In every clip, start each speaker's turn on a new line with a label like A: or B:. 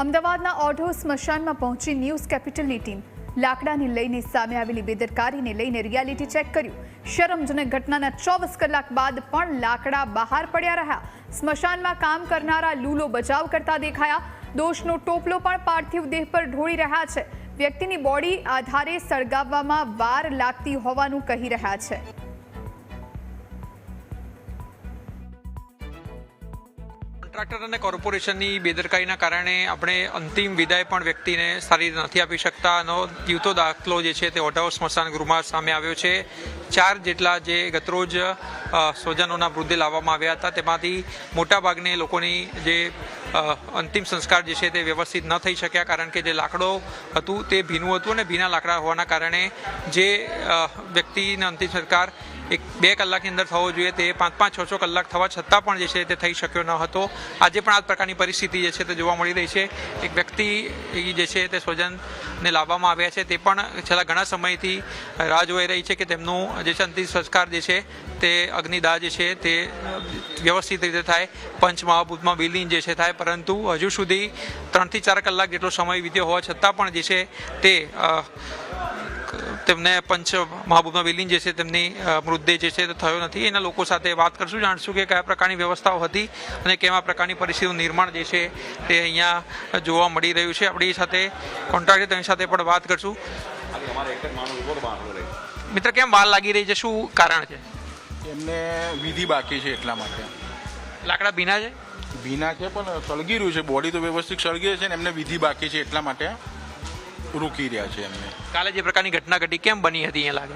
A: અમદાવાદના ઓઢો સ્મશાનમાં પહોંચી news કેપિટલની team લાકડાને લઈને સામે આવેલી બેદરકારીને લઈને રિયાલિટી ચેક કર્યું. શરમજનક ઘટનાના ચોવીસ કલાક બાદ પણ લાકડા બહાર પડ્યા રહ્યા. સ્મશાનમાં કામ કરનારા લૂલો બચાવ કરતા દેખાયા. દોષનો ટોપલો પણ પાર્થિવ દેહ પર ઢોળી રહ્યા છે. વ્યક્તિની બોડી આધારે સળગાવવામાં વાર લાગતી હોવાનું કહી રહ્યા છે.
B: કોન્ટ્રાક્ટર અને કોર્પોરેશનની બેદરકારીના કારણે આપણે અંતિમ વિદાય પણ વ્યક્તિને સારી રીતે નથી આપી શકતા. આનો જીવતો દાખલો જે છે તે ઓઢવ સ્મશાન ગૃહમાં સામે આવ્યો છે. ચાર જેટલા જે ગતરોજ સ્વજનોના વૃદ્ધે લાવવામાં આવ્યા હતા. તેમાંથી મોટાભાગને લોકોની જે અંતિમ સંસ્કાર જે છે તે વ્યવસ્થિત ન થઈ શક્યા કારણ કે જે લાકડો હતું તે ભીનું હતું અને ભીના લાકડા હોવાના કારણે જે વ્યક્તિના અંતિમ સંસ્કાર એક બે કલાકની અંદર થવો જોઈએ તે પાંચ પાંચ છ છ કલાક થવા છતાં પણ જે છે તે થઈ શક્યો ન હતો. આજે પણ આ પ્રકારની પરિસ્થિતિ જે છે તે જોવા મળી રહી છે. એક વ્યક્તિ જે છે તે સ્વજનને લાવવામાં આવ્યા છે તે પણ છેલ્લા ઘણા સમયથી રાહ જોઈ રહી છે કે તેમનું જે છે અંતિમ સંસ્કાર જે છે તે અગ્નિદાહ જે છે તે વ્યવસ્થિત રીતે થાય. પંચમહાભૂતમાં વિલીન જે છે થાય. પરંતુ હજુ સુધી ત્રણથી ચાર કલાક જેટલો સમય વીત્યો હોવા છતાં પણ જે છે તે તેમને પંચ મહાભૂતમાં વિલીન જે છે તેમની મૃતદેહ જે છે તે થયો નથી. એના લોકો સાથે વાત કરશું જાણશું કે કયા પ્રકારની વ્યવસ્થાઓ હતી અને કેવા પ્રકારની પરિસ્થિતિનું નિર્માણ જે છે તે અહીંયા જોવા મળી રહ્યું છે. આપણી સાથે કોન્ટ્રાક્ટર તેની સાથે પણ વાત કરશું. મિત્ર કેમ વાર લાગી રહી છે? શું કારણ છે?
C: એમને વિધિ બાકી છે એટલા માટે.
B: લાકડા ભીના છે?
C: ભીના છે પણ સળગી રહ્યું છે. બોડી તો વ્યવસ્થિત સળગી છે ને એમને વિધિ બાકી છે એટલા માટે. રૂકી રહ્યા છે એમને.
B: કાલે જે પ્રકારની ઘટના ઘટી કેમ બની હતી અહીંયા લાગે?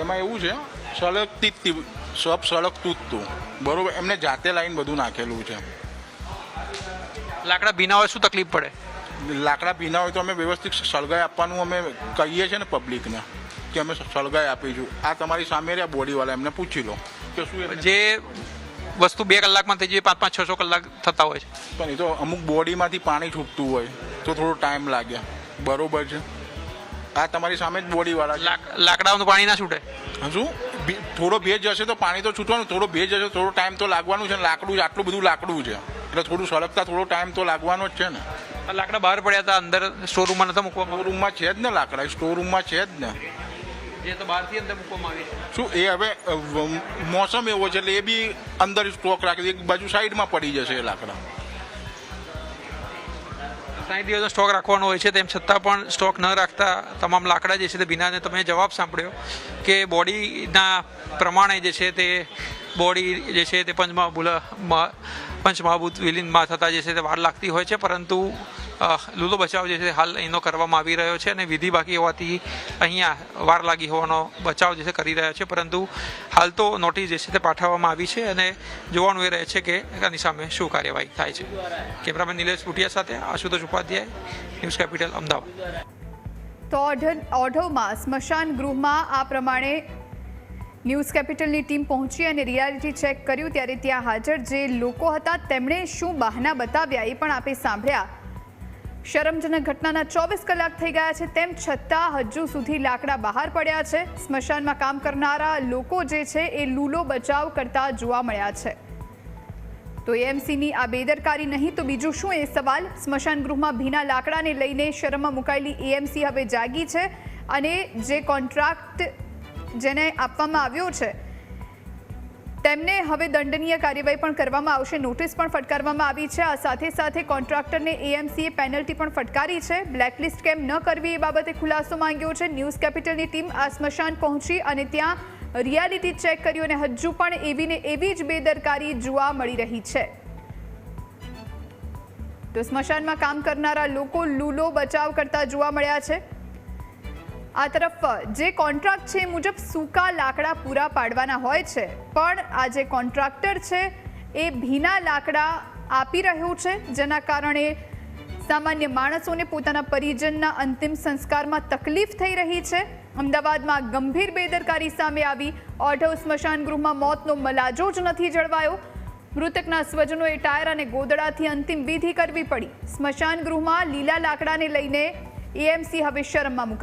C: એમાં એવું છે સળગતી જ સબ સળગતું જ તું. બરોબર એમને જાતે લાઈન બધું નાખેલું છે.
B: લાકડા ભીના હોય શું તકલીફ પડે?
C: લાકડા ભીના હોય તો અમે વ્યવસ્થિત સળગાઈ આપવાનું અમે કહીએ છીએ ને પબ્લિકને કે અમે સળગાઈ આપીશું. આ તમારી સામે રહ્યા બોડીવાળા એમને પૂછી લો. કે શું
B: જે વસ્તુ બે કલાકમાં થઈ જાય પાંચ પાંચ છ છ કલાક થતા હોય છે.
C: પણ એ તો અમુક બોડીમાંથી પાણી છૂટતું હોય તો થોડો ટાઈમ લાગે. બરોબર છે. આ તમારી સામે જ બોડીવાળા છે.
B: લાકડાનું પાણી ના છૂટે.
C: ભે- થોડો ભેજ જશે તો પાણી તો છૂટવાનું થોડો ભેજ જશે થોડો ટાઈમ તો લાગવાનું છે ને લાકડું આટલું બધું લાકડું છે. એટલે થોડું સળગતા થોડો ટાઈમ તો લાગવાનો જ છે ને.
B: આ લાકડા બહાર પડ્યા હતા અંદર સ્ટોરૂમમાં નતા મૂકવામાં
C: સ્ટોર રૂમમાં છે જ ને લાકડા સ્ટોરૂમમાં છે જ ને.
B: જે તો બહારથી અંદર મૂકવામાં આવી છે.
C: શું એ હવે મોસમ એવો છે એટલે એ બી અંદર સ્ટોક રાખી એક બાજુ સાઈડમાં પડી જશે એ લાકડા.
B: સાઠ દિવસનો સ્ટોક રાખવાનો હોય છે, તેમ છતાં પણ સ્ટોક ન રાખતા તમામ લાકડા જે છે તે ભીનાને તમે જવાબ સાંભળ્યો કે બોડીના પ્રમાણે જે છે તે બોડી જે છે તે પંચમહાભૂલ પંચમહાભૂત વિલીનમાં થતા જે છે તે વાર લાગતી હોય છે, પરંતુ લૂલો બચાવ જે છે હાલ એનો કરવામાં આવી રહ્યો છે અને વિધિ બાકી હોવાથી અહીંયા વાર લાગી હોવાનો બચાવ જે છે કરી રહ્યા છે. પરંતુ હાલ તો નોટિસ જે છે તે પાઠવવામાં આવી છે અને જોવાનું એ રહે છે કે આની સામે શું કાર્યવાહી થાય છે. કેમેરામેન નિલેશ ભુટિયા સાથે આશુતોષ ઉપાધ્યાય, ન્યૂઝ કેપિટલ, અમદાવાદ.
A: તો ઓઢ- ઓઢવમાં સ્મશાન ગૃહમાં આ પ્રમાણે ન્યૂઝ કેપિટલની ટીમ પહોંચી અને રિયાલિટી ચેક કર્યું. ત્યારે ત્યાં હાજર જે લોકો હતા, તેમણે શું બહાના બતાવ્યા એ પણ આપણે સાંભળ્યા. શરમજનક ઘટનાના ચોવીસ કલાક થઈ ગયા છે, તેમ છતાં હજુ સુધી લાકડા બહાર પડ્યા છે. સ્મશાનમાં કામ કરનારા લોકો જે છે, એ લૂલો બચાવ કરતા જોવા મળ્યા છે. તો એએમસીની આ બેદરકારી નહીં, તો બીજું શું એ સવાલ? સ્મશાન ગૃહમાં ભીના લાકડાને લઈને શરમમાં મુકાયેલી એએમસી હવે જાગી છે અને જે કોન્ટ્રાક્ટ જેને આપવામાં આવ્યો છે તેમને હવે દંડનીય કાર્યવાહી પણ કરવામાં આવશે. નોટિસ પણ ફટકારવામાં આવી છે. આ સાથે સાથે કોન્ટ્રાક્ટરને એએમસીએ પેનલ્ટી પણ ફટકારી છે. બ્લેકલિસ્ટ કેમ ન કરવી એ બાબતે ખુલાસો માંગ્યો છે. ન્યૂઝ કેપિટલની ટીમ આ સ્મશાન પહોંચી અને ત્યાં રિયાલિટી ચેક કર્યું અને હજુ પણ એવી ને એવી જ બેદરકારી જોવા મળી રહી છે. તો સ્મશાનમાં કામ કરનારા લોકો લૂલો બચાવ કરતા જોવા મળ્યા છે. આ તરફ જે કોન્ટ્રાક્ટ છે એ મુજબ સૂકા લાકડા પૂરા પાડવાના હોય છે. પણ આ જે કોન્ટ્રાક્ટર છે એ ભીના લાકડા આપી રહ્યું છે, જેના કારણે સામાન્ય માણસોને પોતાના પરિજનના અંતિમ સંસ્કારમાં તકલીફ થઈ રહી છે. અમદાવાદમાં ગંભીર બેદરકારી સામે આવી. ઓઢવ સ્મશાન ગૃહમાં મોતનો મલાજો જ નથી જળવાયો. મૃતકના સ્વજનોએ ટાયર અને ગોદડાથી અંતિમ વિધિ કરવી પડી. સ્મશાન ગૃહમાં લીલા લાકડાને લઈને એએમસી હવે શરમમાં મુકાઈ